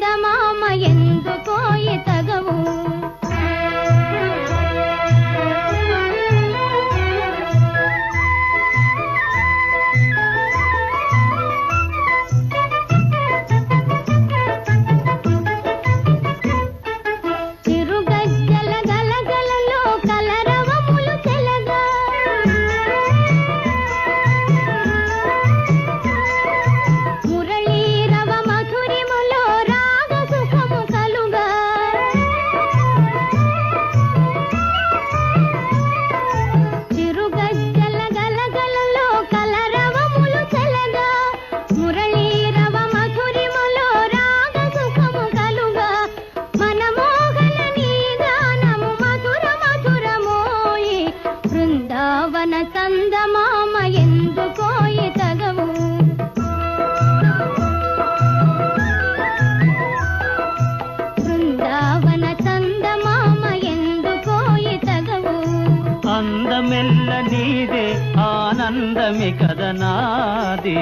చందమామ మన చందమామ ఎందుకోయి తగవు. బృందావన చందమామ ఎందుకోయి తగవు. అందమెల్ల నీదే ఆనందమి కదనాది.